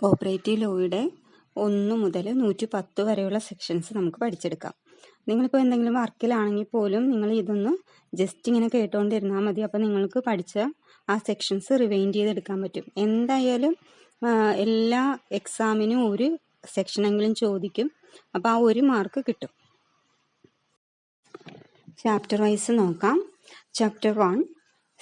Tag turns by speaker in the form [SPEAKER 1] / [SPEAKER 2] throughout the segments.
[SPEAKER 1] Cooperative ലോയുടെ ഒന്ന് മുതൽ നൂറ്റി പത്ത് വരെയുള്ള സെക്ഷൻസ് നമുക്ക് പഠിച്ചെടുക്കാം. നിങ്ങളിപ്പോൾ എന്തെങ്കിലും വർക്കിലാണെങ്കിൽ പോലും നിങ്ങൾ ഇതൊന്ന് ജസ്റ്റ് ഇങ്ങനെ കേട്ടുകൊണ്ടിരുന്നാൽ മതി. അപ്പോൾ നിങ്ങൾക്ക് പഠിച്ച ആ സെക്ഷൻസ് റിവൈൻഡ് ചെയ്തെടുക്കാൻ പറ്റും. എന്തായാലും എല്ലാ എക്സാമിനും ഒരു സെക്ഷനെങ്കിലും ചോദിക്കും. അപ്പോൾ ആ ഒരു മാർക്ക് കിട്ടും. ചാപ്റ്റർ വൈസ് നോക്കാം. Chapter one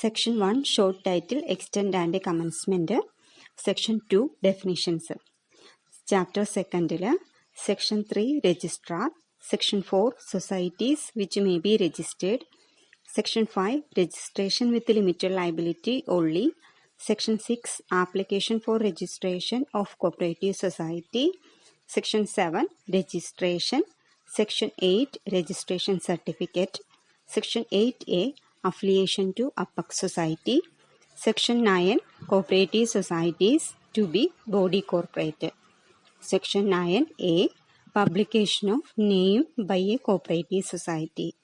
[SPEAKER 1] section one short title extend and commencement section two definitions chapter സെക്കൻഡിൽ section three registrar section four societies which may B registered section five registration with limited liability only section six application for registration of cooperative society section seven registration section eight registration certificate section eight A affiliation to APAC society section 9 cooperative societies to be body corporated section 9a publication of name by a cooperative society.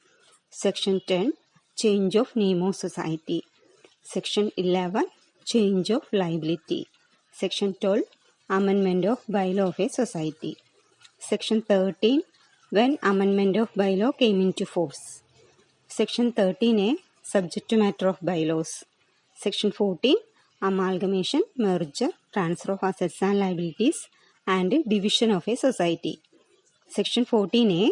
[SPEAKER 1] Section 10 change of name of society. Section 11 change of liability. Section 12 amendment of bylaw of a society. Section 13 when amendment of bylaw came into force. Section 13A Subject to matter of bylaws. Section 14 Amalgamation, merger, transfer of assets and liabilities, and division of a society. Section 14A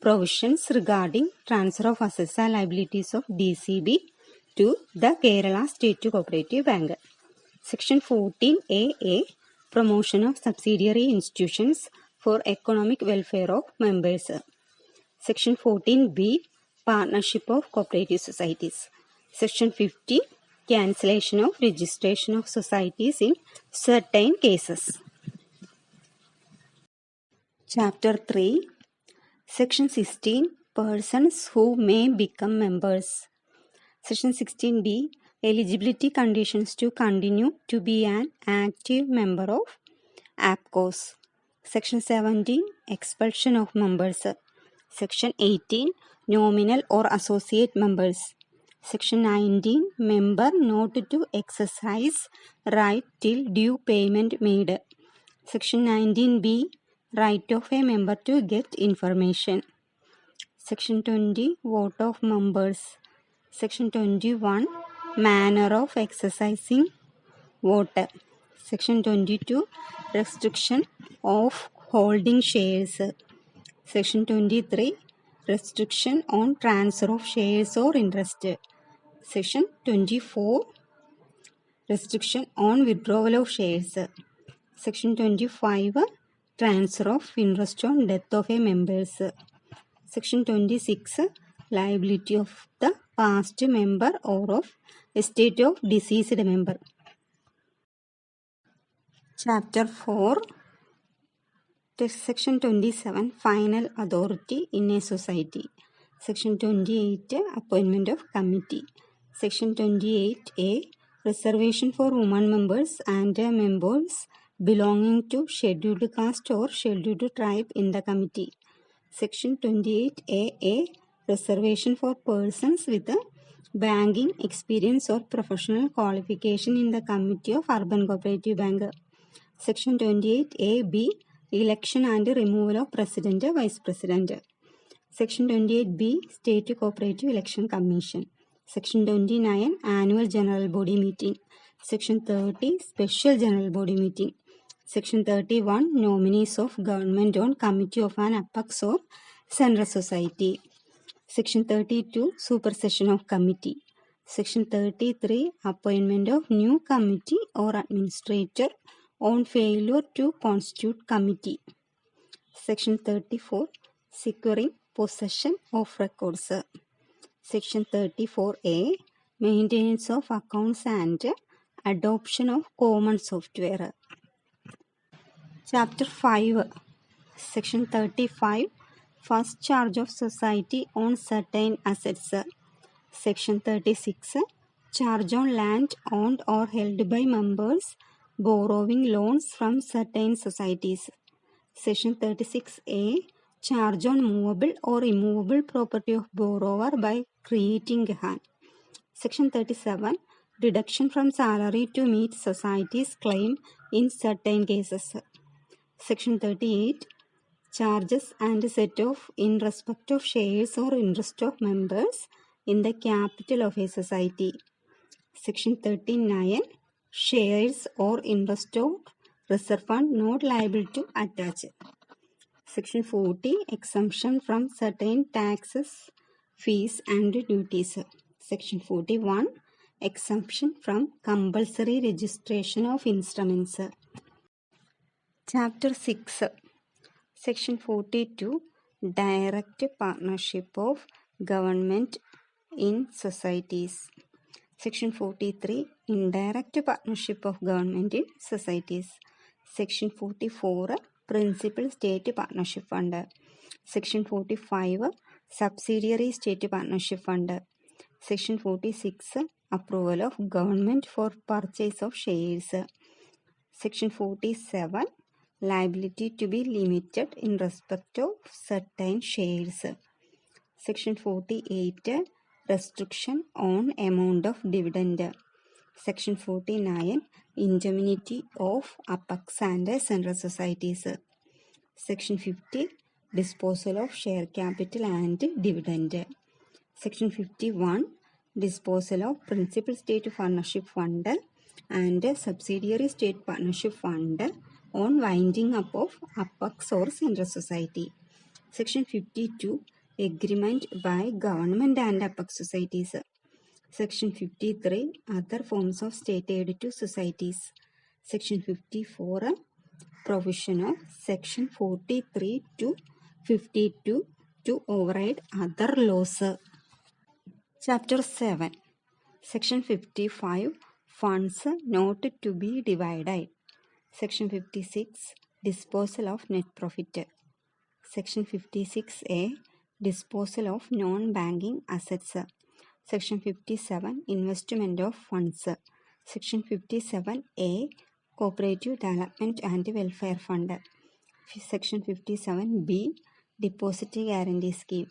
[SPEAKER 1] Provisions regarding transfer of assets and liabilities of DCB to the Kerala State Cooperative Bank. Section 14AA Promotion of subsidiary institutions for economic welfare of members. Section 14B Partnership of Cooperative Societies. Section 50 Cancellation of registration of societies in certain cases. Chapter 3 Section 16 Persons who may become members. Section 16b Eligibility conditions to continue to be an active member of APCOS. Section 17 Expulsion of members. Section 18 Nominal or associate members. Section 19 Member not to exercise right till due payment made. Section 19b Right of a member to get information. Section 20 Vote of members. Section 21 Manner of exercising vote. Section 22 Restriction of holding shares. Section 23 Restriction on transfer of shares or interest. Section 24 Restriction on withdrawal of shares. Section 25 Transfer of interest on death of a members. Section 26 Liability of the past member or of estate of deceased member. Chapter 4 Section 27 Final Authority in a Society. Section 28 Appointment of Committee. Section 28A Reservation for women members and members belonging to scheduled caste or scheduled tribe in the committee. Section 28AA Reservation for persons with a banking experience or professional qualification in the committee of Urban Cooperative Bank. Section 28AB Election and removal of President, Vice President. Section 28B State Cooperative Election Commission. Section 29 Annual General Body Meeting. Section 30 Special General Body Meeting. Section 31 Nominees of Government on Committee of an Apex or Central Society. Section 32 Supersession of Committee. Section 33 Appointment of new committee or administrator on failure to constitute committee. Section 34 Securing possession of records. Section 34A Maintenance of accounts and adoption of common software. Chapter 5 Section 35 First charge of society on certain assets. Section 36 Charge on land owned or held by members borrowing loans from certain societies. Section 36A Charge on movable or immovable property of borrower by creating a hand. Section 37 Deduction from salary to meet society's claim in certain cases. Section 38 charges and set off in respect of shares or interest of members in the capital of a society. Section 39 shares or interest of reserve fund not liable to attach. Section 40 exemption from certain taxes, fees and duties. Section 41 exemption from compulsory registration of instruments. Chapter 6 Section 42 Direct partnership of government in societies. Section 43 Indirect partnership of government in societies. Section 44 Principal State Partnership Fund. Section 45 Subsidiary State Partnership Fund. Section 46 Approval of government for purchase of shares. Section 47 Liability to be limited in respect of certain shares. Section 48 Restriction on amount of dividend. Section 49 Indemnity of Apex and Central Societies. Section 50 Disposal of share capital and dividend. Section 51 Disposal of Principal State Partnership Fund and Subsidiary State Partnership Fund on winding up of Apex or Central Society. Section 52 Agreement by Government and Apex Societies. Section 53 Other forms of state aid to societies. Section 54 Provision of Section 43 to 52 to override other laws. Chapter 7 Section 55 Funds not to be divided. Section 56 Disposal of net profit. Section 56A Disposal of non-banking assets. Section 57 Investment of funds. Section 57A Cooperative Development and Welfare Fund. Section 57B Deposit Guarantee Scheme.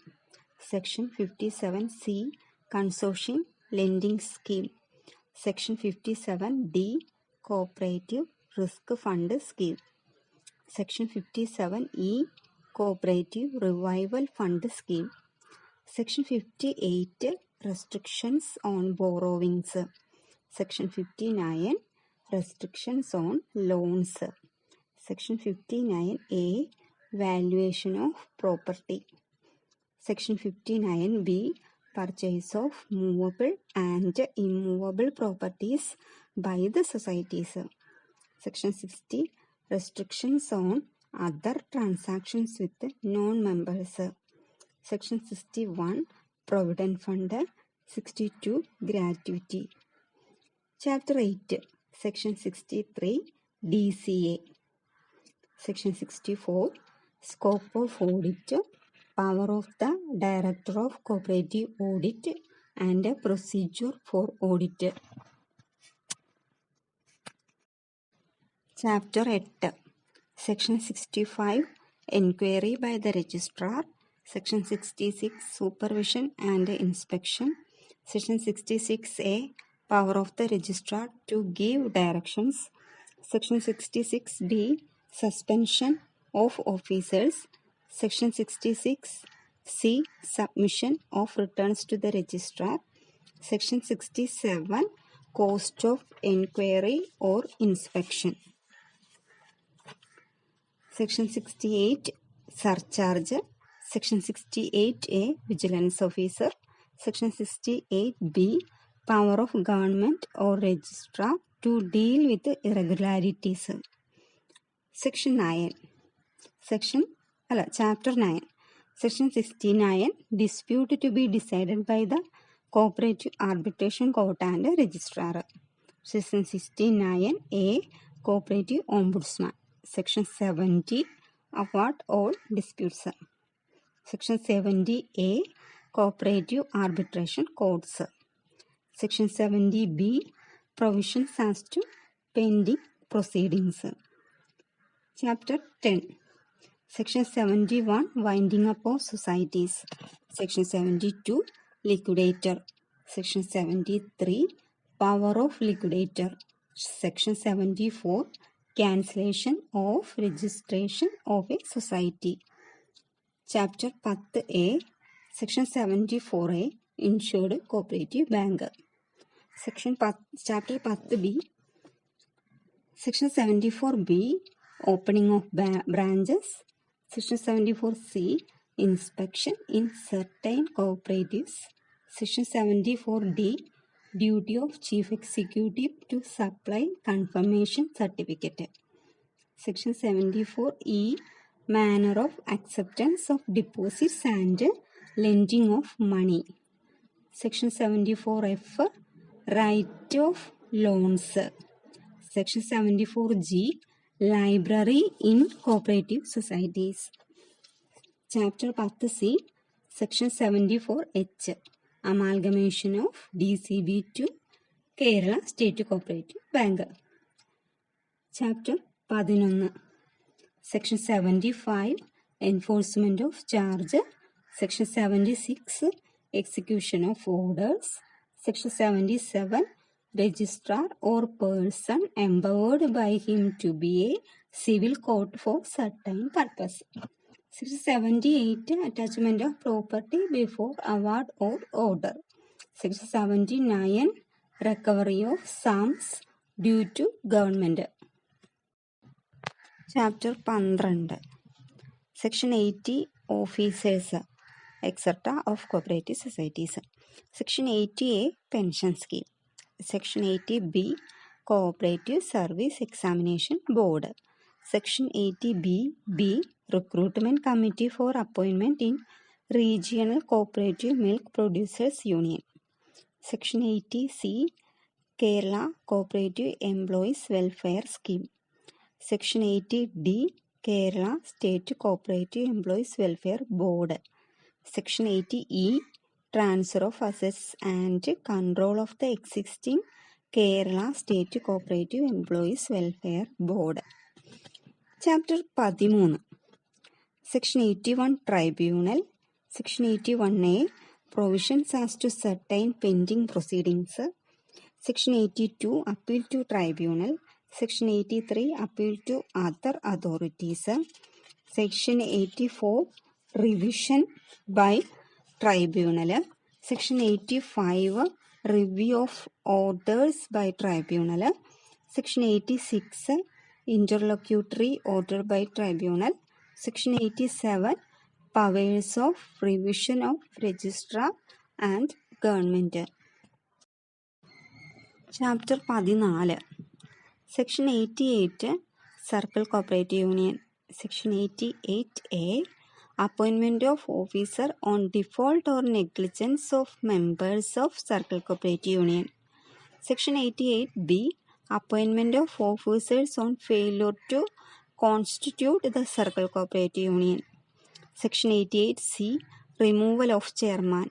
[SPEAKER 1] Section 57C Consortium Lending Scheme. Section 57D Cooperative Risk Fund Scheme. Section 57E Cooperative Revival Fund Scheme. Section 58 Restrictions on Borrowings. Section 59 Restrictions on Loans. Section 59A Valuation of Property. Section 59B Purchase of movable and immovable properties by the societies. Section 60 Restrictions on other transactions with non-members. Section 61 Provident Fund. 62 Gratuity. Chapter 8 Section 63 DCA. Section 64 Scope of Audit. Power of the Director of Cooperative Audit and Procedure for Audit. Chapter 8 Section 65 Enquiry by the Registrar. Section 66 Supervision and Inspection. Section 66A Power of the Registrar to give directions. Section 66B Suspension of officers. Section 66C Submission of returns to the Registrar. Section 67 Cost of Enquiry or Inspection. Section 68 Surcharge. Section 68A Vigilance Officer. Section 68B Power of Government or Registrar to deal with irregularities. Section 9 Section അല്ല chapter nine section sixty nine dispute to B decided by the cooperative arbitration court and registrar section sixty nine A cooperative ombudsman section seventy award all disputes Section 70A Cooperative Arbitration Courts. Section 70B Provisions as to Pending Proceedings. Chapter 10 Section 71 Winding up of societies. Section 72 Liquidator. Section 73 Power of liquidator. Section 74 Cancellation of registration of a society. Chapter 10A, Section 74A, Insured Cooperative Bank. Section 10, Chapter 10B, Section 74B, Opening of ba- branches. Section 74C, Inspection in certain cooperatives. Section 74D, Duty of Chief Executive to supply confirmation certificate. Section 74E, Manner of acceptance of deposits and lending of money. Section 74F, Right of loans. Section 74G, Library in cooperative societies. Chapter 10C, Section 74H, Amalgamation of DCB to Kerala State Cooperative Bank. Chapter 11, Section 75, Enforcement of Charge. Section 76, Execution of Orders. Section 77, Registrar or person empowered by him to be a civil court for certain purpose. Section 78, Attachment of property before award or order. Section 79, Recovery of sums due to government. Chapter 12, Section 80, Officers, etc. of cooperative societies. Section 80A, Pension Scheme. Section 80B, Cooperative Service Examination Board. Section 80B, B, Recruitment Committee for Appointment in Regional Cooperative Milk Producers Union. Section 80C, Kerala Cooperative Employees Welfare Scheme. Section 80D, Kerala State Cooperative Employees Welfare Board. Section 80E, Transfer of Assets and Control of the existing Kerala State Cooperative Employees Welfare Board. Chapter 13, Section 81 Tribunal. Section 81A, Provisions as to certain pending proceedings. Section 82, Appeal to Tribunal. Section 83, Appeal to other authorities. Section 84, Revision by Tribunal. Section 85, Review of orders by Tribunal. Section 86, Interlocutory order by Tribunal. Section 87, Powers of Revision of Registrar and Government. Chapter 14, Section 88, Circle Cooperative Union. Section 88A, Appointment of Officer on Default or Negligence of Members of Circle Cooperative Union. Section 88B, Appointment of Officers on Failure to Constitute the Circle Cooperative Union. Section 88C, Removal of Chairman.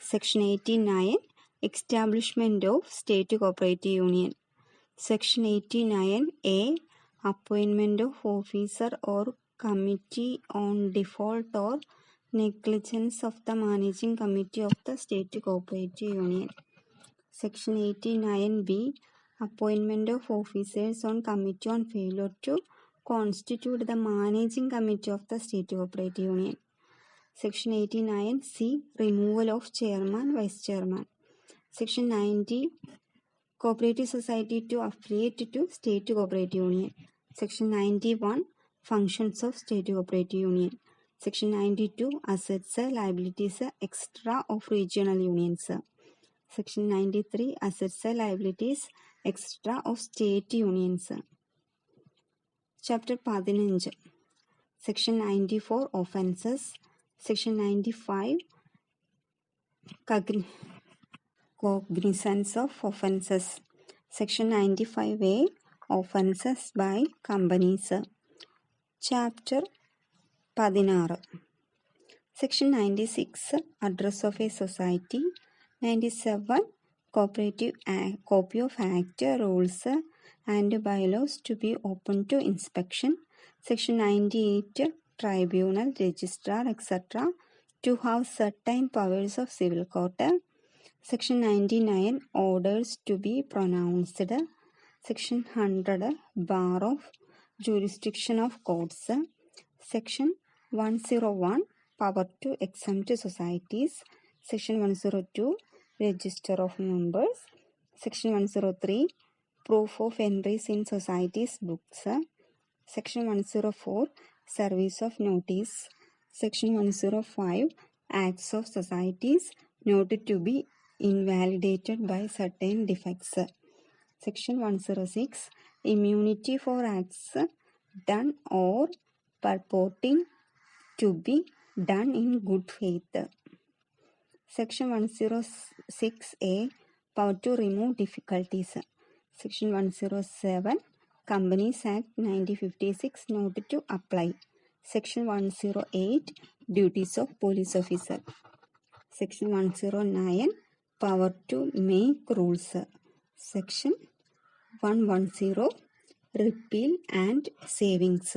[SPEAKER 1] Section 89, Establishment of State Cooperative Union. Section 89A, Appointment of Officer or Committee on Default or Negligence of the Managing Committee of the State Cooperative Union. Section 89B, Appointment of Officers on Committee on Failure to Constitute the Managing Committee of the State Cooperative Union. Section 89C, Removal of Chairman, Vice Chairman. Section 90, Cooperative Society to affiliate to State Cooperative Union. Section 91, Functions of State Cooperative Union. Section 92, Assets, Liabilities, Extra of Regional Unions. Section 93, Assets, Liabilities, Extra of State Unions. Chapter 15, Section 94, Offences. Section 95, Cogn- Cognizance of Offences. Section 95A, Offences by Companies. Chapter 16, Section 96, Address of a Society. 97, Cooperative Act, Copy of Act, Rules and Bylaws to be open to inspection. Section 98, Tribunal, Registrar, etc. to have certain powers of civil court. Section 99, Orders to be pronounced. Section 100 Bar of Jurisdiction of Courts. Section 101 Power to exempt societies. Section 102 Register of members. Section 103 Proof of entries in societies books. Section 104 Service of notice. Section 105 Acts of societies noted to be invalidated by certain defects. Section 106 Immunity for acts done or purporting to be done in good faith. Section 106A Power to remove difficulties. Section 107 Companies Act 1956 not to apply. Section 108 Duties of police officer. Section 109 Power to make rules. Section 110 Repeal and savings.